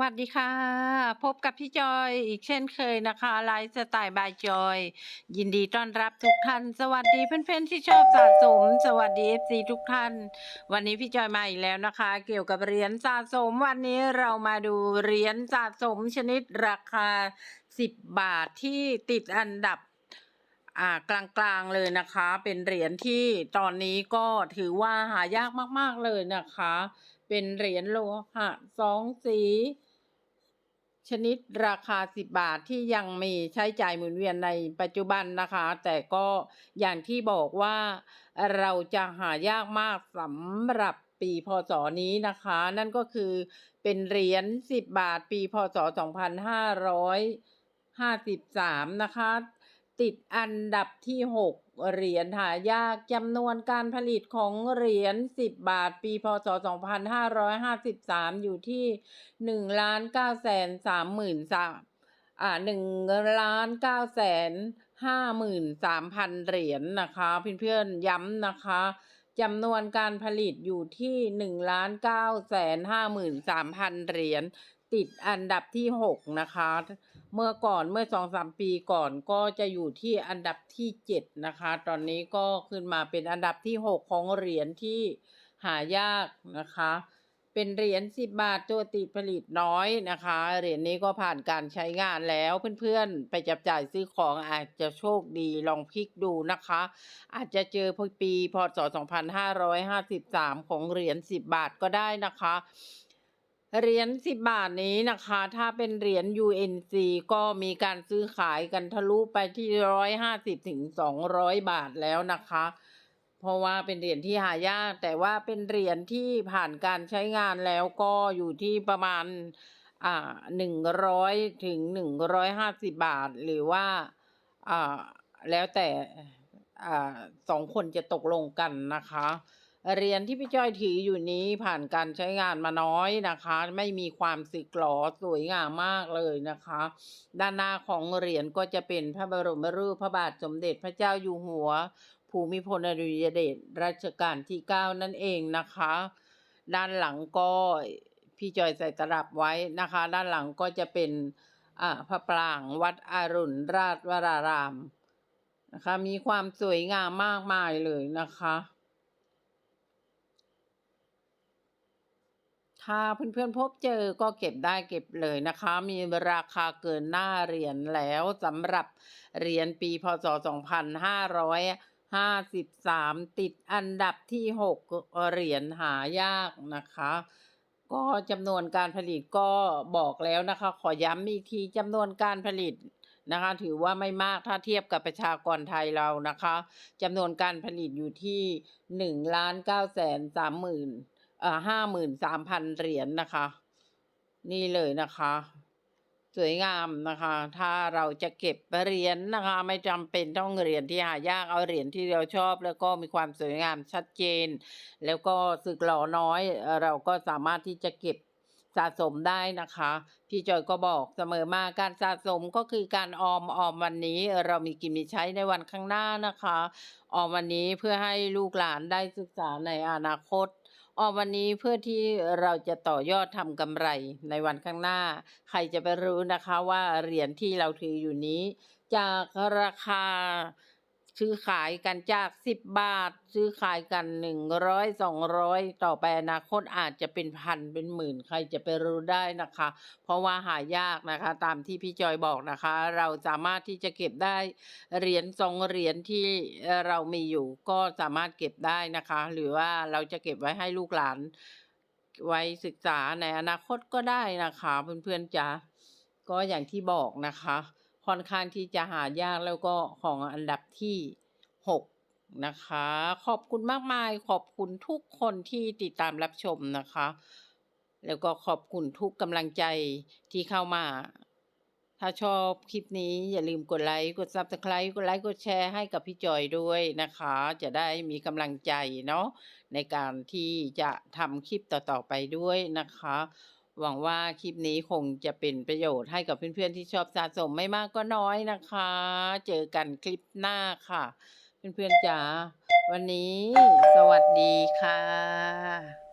วัสดีค่ะ พบกับพี่จอยอีกเช่นเคยนะคะไลฟ์สไตล์บายจอย ยินดีต้อนรับทุกท่าน สวัสดีเพื่อนๆที่ชอบสะสม สวัสดี FC ทุกท่าน วันนี้พี่จอยมาอีกแล้วนะคะ เกี่ยวกับเหรียญสะสมวันนี้เรามาดูเหรียญสะสมชนิดราคา 10 บาทที่ติดอันดับอ่ากลางๆเลยนะคะ เป็นเหรียญที่ตอนนี้ก็ถือว่าหายากมากๆเลยนะคะ เป็นเหรียญโลหะสองสี ชนิดราคา 10 บาทที่ยังมีใช้จ่ายหมุนเวียนในปัจจุบันนะคะ แต่ก็อย่างที่บอกว่าเราจะหายากมากสำหรับปีพศนี้นะคะ นั่นก็คือเป็นเหรียญ 10 บาทปีพศ 2553 นะคะ ติดอันดับที่ 6 เหรียญหายากจำนวนการผลิตของเหรียญ 10 บาท ปี พศ 2553 อยู่ที่1ล้าน9แสน30,000สามอ่า1ล้าน9แสน53,000เหรียญนะคะเพื่อนๆย้ำนะคะจำนวนการผลิตอยู่ที่1ล้าน9แสน53,000เหรียญ ติดอันดับที่6นะคะ เมื่อก่อนเมื่อสองสามปีก่อนก็จะอยู่ที่อันดับที่เจ็ดนะคะ ตอนนี้ก็ขึ้นมาเป็นอันดับที่หกของเหรียญที่หายากนะคะ เป็นเหรียญสิบบาทตัวติดผลิตน้อยนะคะ เหรียญนี้ก็ผ่านการใช้งานแล้วเพื่อนๆ ไปจับจ่ายซื้อของอาจจะโชคดีลองพลิกดูนะคะ อาจจะเจอปีพศ 2553 ของเหรียญ10 บาทก็ได้นะคะ เหรียญ10บบาทนี้นะคะ ถ้าเป็นเหรียญ UNC ก็มีการซื้อขายกันทะลุไปที่150ถึง200บาทแล้วนะคะ เพราะว่าเป็นเหรียญที่หายาก แต่ว่าเป็นเหรียญที่ผ่านการใช้งานแล้วก็อยู่ที่ประมาณอ่า100ถึง150บาท หรือว่าอ่าแล้วแต่อ่าสองคนจะตกลงกันนะคะ เหรียญที่พี่จ้อยถืออยู่นี้ผ่านการใช้งานมาน้อยนะคะ ไม่มีความสึกหรอสวยงามมากเลยนะคะ ด้านหน้าของเหรียญก็จะเป็นพระบรมรูปพระบาทสมเด็จพระเจ้าอยู่หัว ภูมิพลอดุลยเดชรัชกาลที่ 9 นั่นเองนะคะ ด้านหลังก็พี่จอยใส่ตลับไว้นะคะ ด้านหลังก็จะเป็นอ่าพระปรางวัดอรุณราชวรารามนะคะมีความสวยงามมากมายเลยนะคะ ถ้าเพื่อนๆพบเจอก็เก็บได้เก็บเลยนะคะ มีราคาเกินหน้าเหรียญแล้วสำหรับเหรียญปีพศ 2553 ติดอันดับที่ 6 เหรียญหายากนะคะ ก็จำนวนการผลิตก็บอกแล้วนะคะ ขอย้ำอีกทีจำนวนการผลิตนะคะ ถือว่าไม่มากถ้าเทียบกับประชากรไทยเรานะคะจำนวนการผลิตอยู่ที่1ล้าน9แสน3 อ่าห้าหมื่นสามพันเหรียญนะคะ นี่เลยนะคะ สวยงามนะคะ ถ้าเราจะเก็บเหรียญนะคะ ไม่จำเป็นต้องเหรียญที่หายากเอาเหรียญที่เราชอบ แล้วก็มีความสวยงามชัดเจน แล้วก็สึกหล่อน้อยเอ่อเราก็สามารถที่จะเก็บสะสมได้นะคะ พี่จอยก็บอกเสมอมาการสะสมก็คือการออมออมวันนี้ เรามีกินมีใช้ในวันข้างหน้านะคะ ออมวันนี้เพื่อให้ลูกหลานได้ศึกษาในอนาคต ออมวันนี้เพื่อที่เราจะต่อยอดทำกำไรในวันข้างหน้า ใครจะไปรู้นะคะว่าเหรียญที่เราถืออยู่นี้ จากราคา ซื้อขายกันจาก10บบาท ซื้อขายกัน100 200ต่อไปอนาคตอาจจะเป็นพันเป็นหมื่นใครจะไปรู้ได้นะคะ เพราะว่าหายากนะคะ ตามที่พี่จอยบอกนะคะ เราสามารถที่จะเก็บได้เหรียญสองเหรียญที่เอ่อเรามีอยู่ก็สามารถเก็บได้นะคะ หรือว่าเราจะเก็บไว้ให้ลูกหลาน ไว้ศึกษาในอนาคตก็ได้นะคะ เพื่อนๆจ๋าก็อย่างที่บอกนะคะ ค่อนข้างที่จะหายากแล้วก็ของอันดับที่หกนะคะ ขอบคุณมากมายขอบคุณทุกคนที่ติดตามรับชมนะคะ แล้วก็ขอบคุณทุกกำลังใจที่เข้ามา ถ้าชอบคลิปนี้อย่าลืมกดไลค์ กด Subscribe กดไลค์ กดแชร์ให้กับพี่จอยด้วยนะคะ จะได้มีกำลังใจเนาะในการที่จะทำคลิปต่อๆไปด้วยนะคะ หวังว่าคลิปนี้คงจะเป็นประโยชน์ให้กับเพื่อนๆที่ชอบสะสมไม่มากก็น้อยนะคะ เจอกันคลิปหน้าค่ะ เพื่อนๆจ๋าวันนี้ สวัสดีค่ะ